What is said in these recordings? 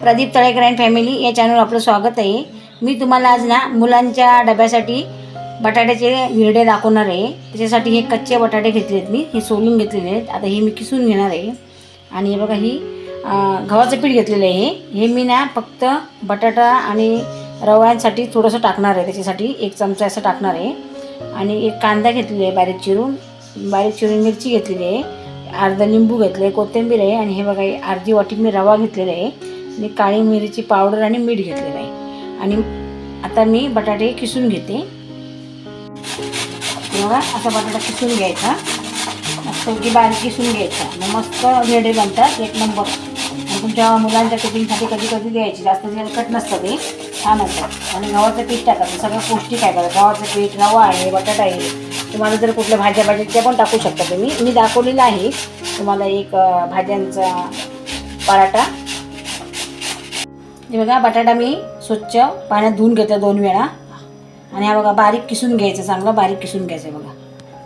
Pradeep Talekar and family या चॅनलवर आपलं स्वागत आहे. मी तुम्हाला आज ना मुलांच्या डब्यासाठी बटाट्याचे विरडे दाखवणार आहे. त्याच्यासाठी हे कच्चे बटाटे घेतले आहेत मी. हे सोलून घेतलेले आहेत. आता हे मी किसून घेणार आहे. आणि हे बघा ही गव्हाचं पीठ घेतलेलं आहे. हे मी ना फक्त बटाटा आणि रव्यांसाठी थोडंसं टाकणार आहे. त्याच्यासाठी एक चमचा असं टाकणार आहे. आणि एक कांदा घेतलेला आहे बारीक चिरून. बारीक चिरून मिरची घेतलेली आहे. अर्धा लिंबू घेतलं आहे कोथिंबीर आहे. आणि हे बघा अर्धी वाटी मी रवा घेतलेला आहे. मी काळी मिरीची पावडर आणि मीठ घेतलेलं आहे आणि आता मी बटाटे किसून घेते. हे असा बटाटा किसून घ्यायचा. मस्त की बारीक किसून घ्यायचा. मग मस्त रेडे बनतात एक नंबर. तुमच्या मुलांच्या टिफिनसाठी कधी कधी द्यायची. जास्त तेलकट नसतं ते. छान असतं. आणि गव्हाचं पीठ टाकायचं सगळं पौष्टिक आहे बघा. गव्हाचं पीठ रवा आहे बटाटा आहे. तुम्हाला जर कुठल्या भाज्या भाज्या त्या पण टाकू शकता तुम्ही. मी दाखवलेलं आहे. तुम्हाला एक भाज्यांचा पराठा. हे बघा बटाटा मी स्वच्छ पाण्यात धुवून घेते दोन वेळा. आणि हा बघा बारीक किसून घ्यायचं चांगलं बारीक किसून घ्यायचं बघा.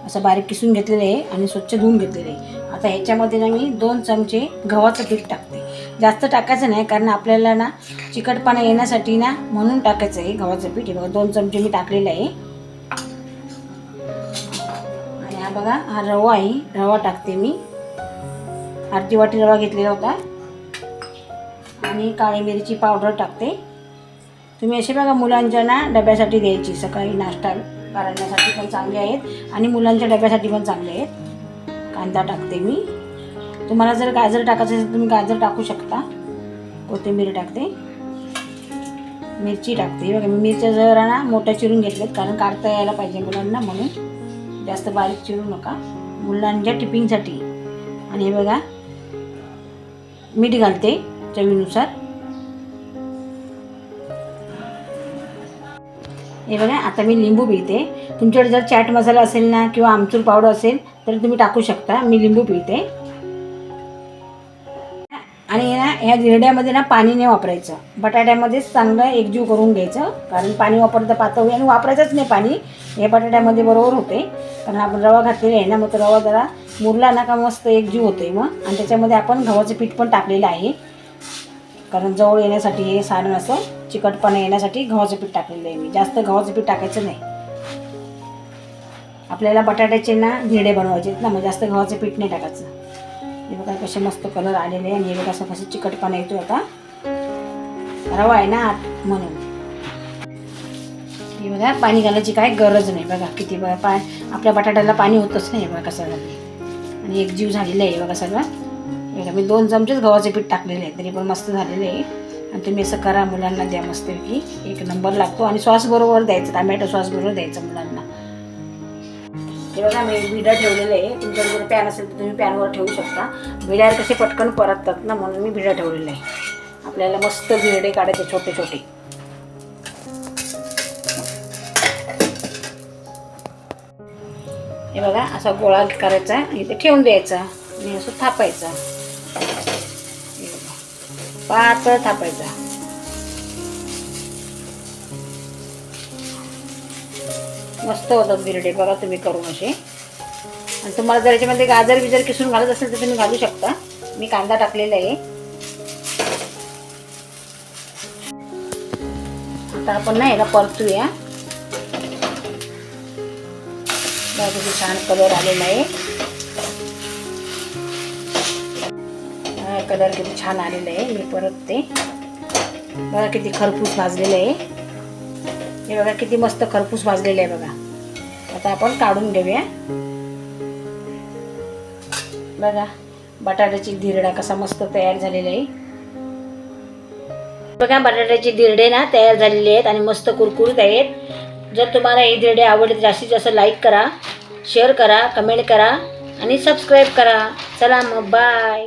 असं बारीक किसून घेतलेलं आहे आणि स्वच्छ धुवून घेतलेलं आहे. आता ह्याच्यामध्ये ना मी दोन चमचे गव्हाचं पीठ टाकते. जास्त टाकायचं नाही कारण आपल्याला ना चिकटपणा येण्यासाठी ना म्हणून टाकायचं आहे गव्हाचं पीठ. हे बघा दोन चमचे मी टाकलेलं आहे. आणि हा बघा हा रवा आहे रवा टाकते मी. अर्धी वाटी रवा घेतलेला होता. आणि काळी मिरची पावडर टाकते. तुम्ही असे बघा मुलांच्या ना डब्यासाठी द्यायची. सकाळी नाश्ता करण्यासाठी पण चांगले आहेत आणि मुलांच्या डब्यासाठी पण चांगले आहेत. कांदा टाकते मी. तुम्हाला जर गाजर टाकायचं असेल तर तुम्ही गाजर टाकू शकता. कोथिंबीर टाकते. मिरची टाकते. बघा मी मिरच्या जरा ना मोठ्या चिरून घेतल्यात कारण काढता यायला पाहिजे मुलांना म्हणून. जास्त बारीक चिरू नका. मुलांच्या टिपिंगसाठी आणि हे बघा मीठ घालते. चवीनुसार. हे बघा आता मी लिंबू पिळते. तुमच्याकडे जर चाट मसाला असेल ना किंवा आमचूर पावडर असेल तर तुम्ही टाकू शकता. मी लिंबू पिळते. आणि ना ह्या जिरड्यामध्ये ना पाणी नाही वापरायचं. बटाट्यामध्येच चांगलं एकजीव करून घ्यायचं. कारण पाणी वापरता पातळ आणि वापरायचंच नाही पाणी. हे बटाट्यामध्ये बरोबर होते. कारण आपण रवा घातलेला आहे ना मग तो रवा जरा मुरला ना का मस्त एकजीव होते मग. आणि त्याच्यामध्ये आपण गव्हाचं पीठ पण टाकलेलं आहे. कारण जवळ येण्यासाठी हे सारण असं चिकटपणा येण्यासाठी गव्हाचं पीठ टाकलेलं आहे मी. जास्त गव्हाचं पीठ टाकायचं नाही. आपल्याला बटाट्याचे ना धिरडे बनवायचे. आहेत ना मग जास्त गव्हाचं पीठ नाही टाकायचं. हे बघा कसे मस्त कलर आलेले आहे आणि हे बघा असं कसं चिकटपणा येतो आता. रवा आहे ना आत म्हणून. हे बघा पाणी घालायची काय गरज नाही बघा. किती बघा पा आपल्या बटाट्याला पाणी होतच नाही बघा कसं झालं आणि एक जीव झालेला आहे बघा सगळं. हे मी दोन चमचेच गव्हाचे पीठ टाकलेले आहे तरी पण मस्त झालेले आहे. आणि तुम्ही असं करा मुलांना द्या मस्तपैकी. एक नंबर लागतो. आणि सॉस बरोबर द्यायचं. टमॅटो सॉस बरोबर द्यायचं मुलांना. हे बघा मी विडा ठेवलेलं आहे. तुमच्याकडे जर पॅन असेल तर तुम्ही पॅनवर ठेवू शकता. भिड्यावर कसे पटकन परततात ना म्हणून मी भिडा ठेवलेला आहे. आपल्याला मस्त भिरडे काढायचे छोटे छोटे. हे बघा असा गोळा करायचा आणि ते ठेवून द्यायचा. आणि असं थापायचा. पातळ थापायचा. मस्त होतात बिरडे बघा तुम्ही करून असे आणि तुम्हाला जर याच्यामध्ये गाजर बिजर किसून घालत असेल तर तुम्ही घालू शकता. मी कांदा टाकलेला आहे. आता आपण ना याला परतूया. बघा किती छान कलर आलेला आहे. कलर किती छान आलेला आहे. मी परतते बघा किती खरपूस भाजलेलं आहे. हे बघा किती मस्त खरपूस भाजलेलं आहे बघा. आता आपण काढून घेऊया. बघा बटाट्याची धिरडा कसा मस्त तयार झालेला आहे. बघा बटाट्याची धिरडे ना तयार झालेले आहेत आणि मस्त कुरकुरीत आहेत. जर तुम्हाला हे धिरडे आवडले जास्तीत जास्त लाईक करा शेअर करा कमेंट करा आणि सबस्क्राईब करा. चला मग बाय